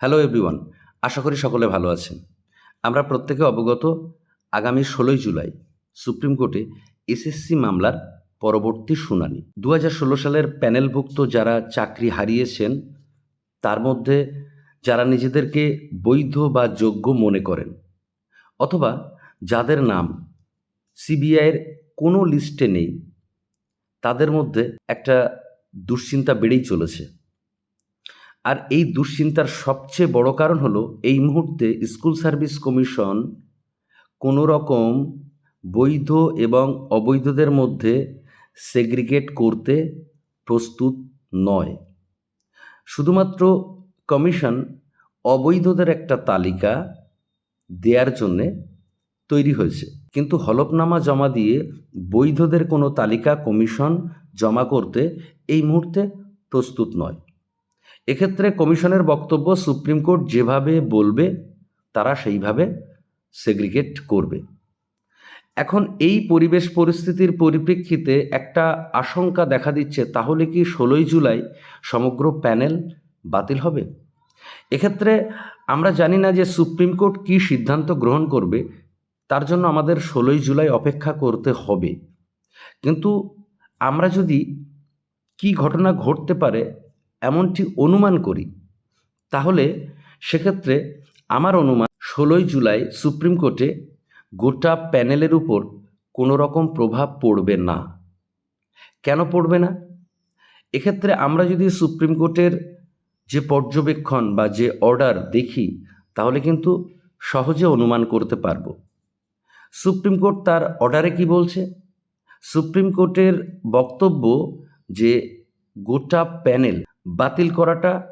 Hello everyone আশা করি সকলে ভালো আছেন। আমরা প্রত্যেকে অবগত, আগামী ষোলোই জুলাই সুপ্রিম কোর্টে এসএসসি মামলার পরবর্তী শুনানি। দু সালের প্যানেলভুক্ত যারা চাকরি হারিয়েছেন, তার মধ্যে যারা নিজেদেরকে বৈধ বা যোগ্য মনে করেন, অথবা যাদের নাম সিবিআইয়ের কোনো লিস্টে নেই, তাদের মধ্যে একটা দুশ্চিন্তা বেড়েই চলেছে। আর এই দুশ্চিন্তার সবচেয়ে বড় কারণ হলো এই মুহূর্তে স্কুল সার্ভিস কমিশন কোনো রকম বৈধ এবং অবৈধদের মধ্যে সেগ্রিগেট করতে প্রস্তুত নয়। শুধুমাত্র কমিশন অবৈধদের একটা তালিকা দেওয়ার জন্যে তৈরি হয়েছে। কিন্তু হলফনামা জমা দিয়ে বৈধদের কোনো তালিকা কমিশন জমা করতে এই মুহূর্তে প্রস্তুত নয়। এক্ষেত্রে কমিশনের বক্তব্য সুপ্রিম কোর্ট যেভাবে বলবে, তারা সেইভাবে সেগ্রিগেট করবে। এখন এই পরিবেশ পরিস্থিতির পরিপ্রেক্ষিতে একটা আশঙ্কা দেখা দিচ্ছে, তাহলে কি ষোলোই জুলাই সমগ্র প্যানেল বাতিল হবে? এক্ষেত্রে আমরা জানি না যে সুপ্রিম কোর্ট কী সিদ্ধান্ত গ্রহণ করবে, তার জন্য আমাদের ষোলোই জুলাই অপেক্ষা করতে হবে। কিন্তু আমরা যদি কি ঘটনা ঘটতে পারে এমনটি অনুমান করি। তাহলে সেক্ষেত্রে আমার অনুমান ষোলোই জুলাই সুপ্রিম কোর্টে গোটা প্যানেলের উপর কোনো রকম প্রভাব পড়বে না। কেন পড়বে না? এক্ষেত্রে আমরা যদি সুপ্রিম কোর্টের যে পর্যবেক্ষণ বা যে অর্ডার দেখি, তাহলে কিন্তু সহজে অনুমান করতে পারব। সুপ্রিম কোর্ট তার অর্ডারে কি বলছে? সুপ্রিম কোর্টের বক্তব্য যে গোটা প্যানেল বাতিল করাটা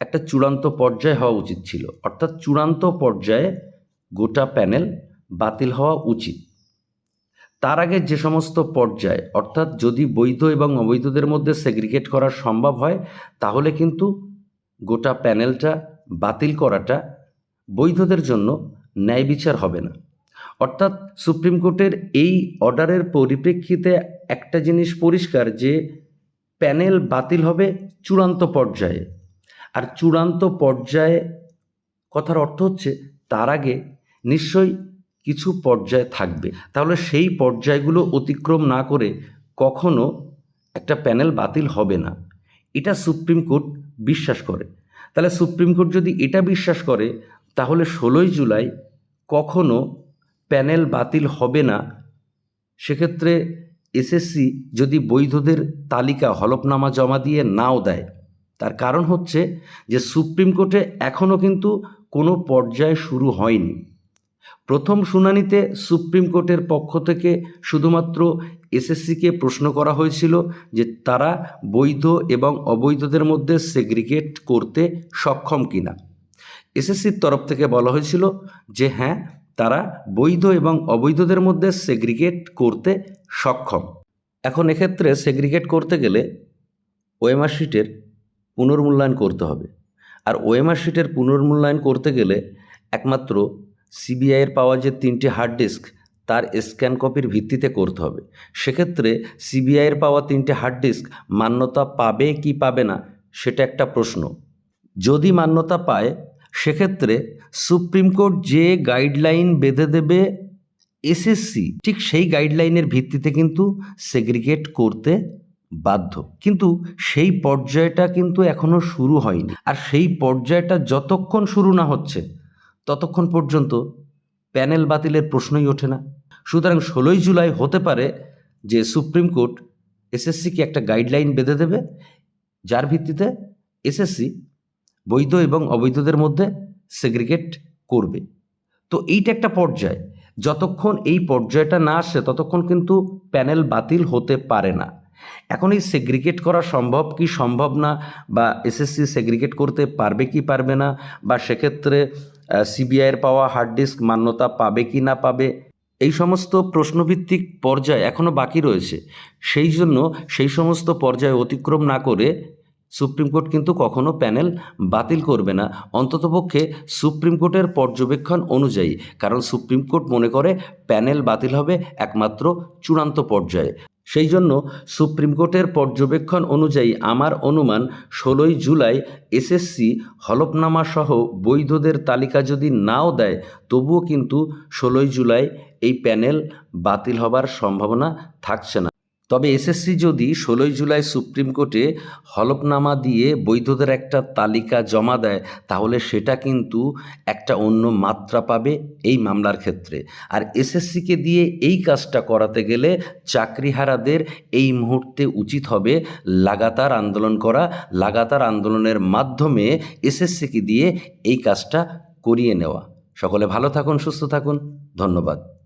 একটা চূড়ান্ত পর্যায়ে হওয়া উচিত ছিল। অর্থাৎ চূড়ান্ত পর্যায়ে গোটা প্যানেল বাতিল হওয়া উচিত। তার আগে যে সমস্ত পর্যায়ে, অর্থাৎ যদি বৈধ এবং অবৈধদের মধ্যে সেগ্রিগেট করা সম্ভব হয়, তাহলে কিন্তু গোটা প্যানেলটা বাতিল করাটা বৈধদের জন্য ন্যায় বিচার হবে না। অর্থাৎ সুপ্রিম কোর্টের এই অর্ডারের পরিপ্রেক্ষিতে একটা জিনিস পরিষ্কার যে প্যানেল বাতিল হবে চূড়ান্ত পর্যায়ে। আর চূড়ান্ত পর্যায়ে কথার অর্থ হচ্ছে তার আগে নিশ্চয়ই কিছু পর্যায় থাকবে। তাহলে সেই পর্যায়গুলো অতিক্রম না করে কখনো একটা প্যানেল বাতিল হবে না। এটা সুপ্রিম কোর্ট বিশ্বাস করে। তাহলে সুপ্রিম কোর্ট যদি এটা বিশ্বাস করে, তাহলে ষোলোই জুলাই কখনো প্যানেল বাতিল হবে না। সেক্ষেত্রে এসএসসি যদি বৈধদের তালিকা হলফনামা জমা দিয়ে নাও দেয়, তার কারণ হচ্ছে যে সুপ্রিম কোর্টে এখনও কিন্তু কোনো পর্যায় শুরু হয়নি। প্রথম শুনানিতে সুপ্রিম কোর্টের পক্ষ থেকে শুধুমাত্র এসএসসিকে প্রশ্ন করা হয়েছিল যে তারা বৈধ এবং অবৈধদের মধ্যে সেগ্রিগেট করতে সক্ষম কিনা। এসএসসির তরফ থেকে বলা হয়েছিল যে হ্যাঁ তারা বৈধ এবং অবৈধদের মধ্যে সেগ্রিগেট করতে সক্ষম। এখন এক্ষেত্রে সেগ্রিগেট করতে গেলে ওএমআর শিটের পুনর্মূল্যায়ন করতে হবে। আর ওএমআর শিটের পুনর্মূল্যায়ন করতে গেলে একমাত্র সিবিআইয়ের পাওয়া যে তিনটি হার্ড ডিস্ক তার স্ক্যান কপির ভিত্তিতে করতে হবে। সেক্ষেত্রে সিবিআইয়ের পাওয়া তিনটে হার্ড ডিস্ক মান্যতা পাবে কি পাবে না, সেটা একটা প্রশ্ন। যদি মান্যতা পায় সেক্ষেত্রে সুপ্রিম কোর্ট যে গাইডলাইন বেঁধে দেবে এসএসসি ঠিক সেই গাইডলাইনের ভিত্তিতে কিন্তু সেগ্রিগেট করতে বাধ্য। কিন্তু সেই পর্যায়টা কিন্তু এখনও শুরু হয়নি। আর সেই পর্যায়টা যতক্ষণ শুরু না হচ্ছে, ততক্ষণ পর্যন্ত প্যানেল বাতিলের প্রশ্নই ওঠে না। সুতরাং ষোলোই জুলাই হতে পারে যে সুপ্রিম কোর্ট এসএসসিকে একটা গাইডলাইন বেঁধে দেবে, যার ভিত্তিতে এসএসসি বৈধ এবং অবৈধদের মধ্যে সেগ্রিগেট করবে। তো এইটা একটা পর্যায়। যতক্ষণ এই পর্যায়টা না আসে, ততক্ষণ কিন্তু প্যানেল বাতিল হতে পারে না। এখন এই সেগ্রিগেট করা সম্ভব কি সম্ভব না? বা এসএসসি সেগ্রিগেট করতে পারবে কি পারবে না? বা সেক্ষেত্রে সিবিআইয়ের পাওয়া হার্ড ডিস্ক মান্যতা পাবে কি না পাবে? এই সমস্ত প্রশ্নভিত্তিক পর্যায় এখনও বাকি রয়েছে। সেই জন্য সেই সমস্ত পর্যায়ে অতিক্রম না করে সুপ্রিম কোর্ট কিন্তু কখনো প্যানেল বাতিল করবে না। অন্ততপক্ষে সুপ্রিম কোর্টের পর্যবেক্ষণ অনুযায়ী, কারণ সুপ্রিম কোর্ট মনে করে প্যানেল বাতিল হবে একমাত্র চূড়ান্ত পর্যায়ে। সেই জন্য সুপ্রিম কোর্টের পর্যবেক্ষণ অনুযায়ী আমার অনুমান, ষোলোই জুলাই এসএসসি হলফনামা সহ বৈধদের তালিকা যদি নাও দেয়, তবুও কিন্তু ষোলোই জুলাই এই প্যানেল বাতিল হবার সম্ভাবনা থাকছে না। তবে এসএসসি যদি ষোলোই জুলাই সুপ্রিম কোর্টে হলফনামা দিয়ে বৈধদের একটা তালিকা জমা দেয়, তাহলে সেটা কিন্তু একটা অন্য মাত্রা পাবে এই মামলার ক্ষেত্রে। আর এসএসসিকে দিয়ে এই কাজটা করাতে গেলে চাকরিহারাদের এই মুহূর্তে উচিত হবে লাগাতার আন্দোলন করা, লাগাতার আন্দোলনের মাধ্যমে এসএসসিকে দিয়ে এই কাজটা করিয়ে নেওয়া। সকলে ভালো থাকুন, সুস্থ থাকুন। ধন্যবাদ।